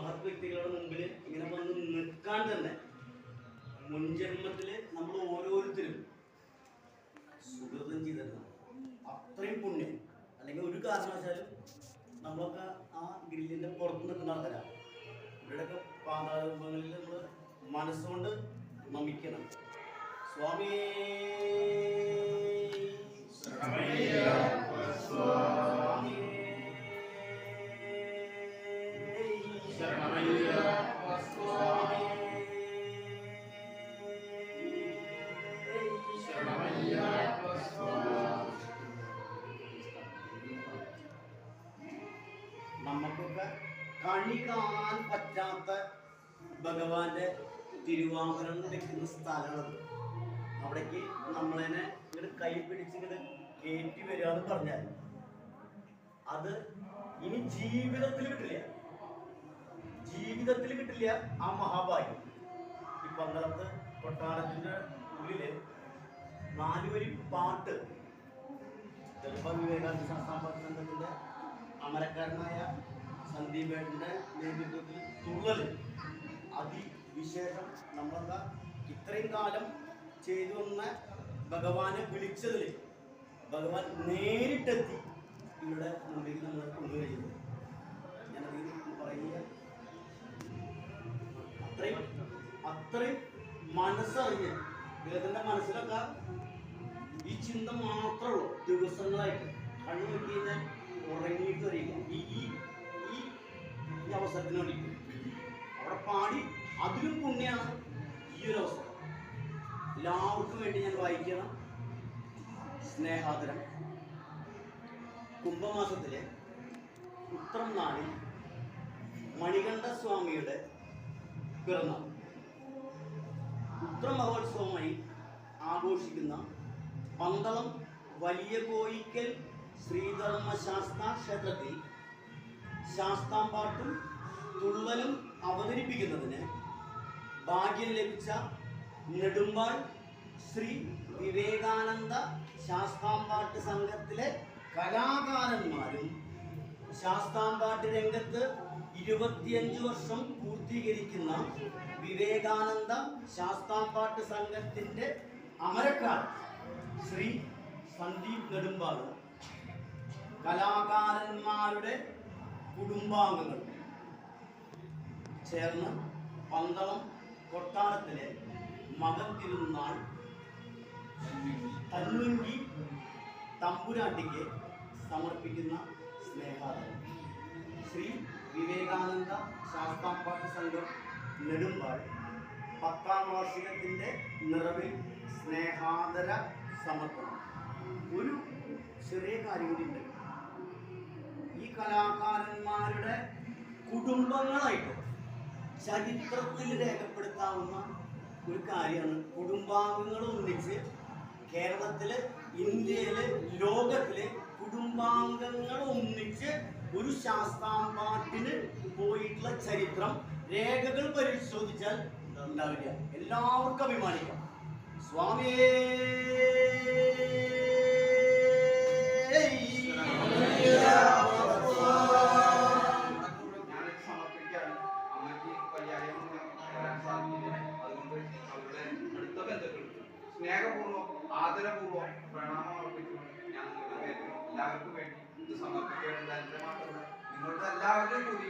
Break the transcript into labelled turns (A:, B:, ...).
A: മഹത് വ്യക്തികളുടെ മുമ്പിൽ ഇങ്ങനെ വന്ന് നിൽക്കാൻ തന്നെ മുൻജന്മത്തിൽ നമ്മൾ ഓരോരുത്തരും സുഹൃതം ചെയ്തിരുന്നു അത്രയും പുണ്യം. അല്ലെങ്കിൽ ഒരു കാരണവശാലും നമ്മളൊക്കെ ആ ഗ്രില്ലിന്റെ പുറത്ത് നിൽക്കുന്ന ആൾക്കാരാണ് ഇവിടെയൊക്കെ പാതാളങ്ങളിൽ നമ്മൾ മനസ്സുകൊണ്ട് നമിക്കണം. സ്വാമി നമുക്കൊക്കെ കണി കാണാൻ പറ്റാത്ത ഭഗവാന്റെ തിരുവാഭരണം വെക്കുന്ന സ്ഥലമാണ് അവിടേക്ക് നമ്മളതിനെ ഇങ്ങോട്ട് കൈ പിടിച്ചിങ്ങനെ കയറ്റി വരിക എന്ന് പറഞ്ഞാൽ അത് ഇനി ജീവിതത്തിൽ കിട്ടില്ല. ജീവിതത്തിൽ കിട്ടില്ല ആ മഹാഭാഗ്യം. ഈ പന്തളത്ത് കൊട്ടാരത്തിന്റെ ഉള്ളിൽ നാലുവരി പാട്ട്. ചിലപ്പോൾ വിവേകാനന്ദ സംസ്ഥാന സംഘത്തിന്റെ അമരക്കാരനായ സന്ദീപേട്ടന്റെ നേതൃത്വത്തിൽ തുള്ളൽ അതിവിശേഷം നമ്മളെന്താ ഇത്രയും കാലം ചെയ്തു വന്ന ഭഗവാനെ വിളിച്ചതിൽ ഭഗവാൻ നേരിട്ടെത്തി ഇവിടെ മുമ്പിൽ നമ്മൾ കൊണ്ടുവരുന്നത്. ഞാനത് പറയുക അത്രയും അത്രയും മനസ്സറിഞ്ഞ് വേദന്റെ മനസ്സിലൊക്കെ ഈ ചിന്ത മാത്രമേ ഉള്ളൂ. ദിവസങ്ങളായിട്ട് കണ്ണു നോക്കി കഴിഞ്ഞാൽ ഉറങ്ങിയിട്ട് വരെയും ഈ ഈ ഈ അവസരത്തിന് വേണ്ടിയിട്ട്. അവിടെ പാടി അതിലും പുണ്യാണ് ഈ ഒരു അവസരം. എല്ലാവർക്കും വേണ്ടി ഞാൻ വായിക്കണം. സ്നേഹാദരം. കുംഭമാസത്തിലെ ഉത്രം നാളിൽ മണികണ്ഠ സ്വാമിയുടെ പിറന്നാൾ. ഉത്രം മഹോത്സവമായി ആഘോഷിക്കുന്ന പന്തളം വലിയ കോയിക്കൽ ശ്രീധർമ്മശാസ്ത്ര ക്ഷേത്രത്തിൽ ശാസ്താമ്പാട്ടും തുള്ളലും അവതരിപ്പിക്കുന്നതിന് ഭാഗ്യം ലഭിച്ച നെടുമ്പാൾ ശ്രീ വിവേകാനന്ദ ശാസ്താമ്പാട്ട് സംഘത്തിലെ കലാകാരന്മാരും ശാസ്താമ്പാട്ട് രംഗത്ത് ഇരുപത്തിയഞ്ച് വർഷം പൂർത്തീകരിക്കുന്ന വിവേകാനന്ദ ശാസ്താമ്പാട്ട് സംഘത്തിന്റെ അമരക്കാർ ശ്രീ സന്ദീപ് നെടുമ്പാട് കലാകാരന്മാരുടെ കുടുംബാംഗങ്ങൾ. ചേർന്ന് പന്തളം കൊട്ടാരത്തിലെ മകത്തിരുന്നാൾ തന്നുങ്കി തമ്പുരാട്ടിക്ക് സമർപ്പിക്കുന്ന സ്നേഹാദരം. ശ്രീ വിവേകാനന്ദ ശാസ്താംപാട്ട് സംഘം നെടുമ്പാൾ പത്താം വാർഷികത്തിന്റെ നിറവിൽ സ്നേഹാദര സമർപ്പണം. ഒരു ചെറിയ കാര്യം കൂടി ഉണ്ട്. കലാകാരന്മാരുടെ കുടുംബങ്ങളായിട്ട് ചരിത്രത്തിൽ രേഖപ്പെടുത്താവുന്ന ഒരു കാര്യമാണ്. കുടുംബാംഗങ്ങൾ ഒന്നിച്ച് കേരളത്തിൽ ഇന്ത്യയിൽ ലോകത്തിൽ കുടുംബാംഗങ്ങൾ ഒന്നിച്ച് ഒരു ശാസ്താംപാട്ടിന് പോയിട്ടുള്ള ചരിത്രം രേഖകൾ പരിശോധിച്ചാൽ ഉണ്ടാവില്ല. എല്ലാവർക്കും അഭിമാനിക്കാം. സ്വാമിയേ!
B: ആദരപൂർവം പ്രണാമം അർപ്പിച്ചുകൊണ്ട് ഞാൻ നിങ്ങളുടെ എല്ലാവർക്കും വേണ്ടി ഇത് സമർപ്പിക്കേണ്ടത് എന്റെ മാത്രമല്ല നിങ്ങളുടെ എല്ലാവരുടെയും കൂടി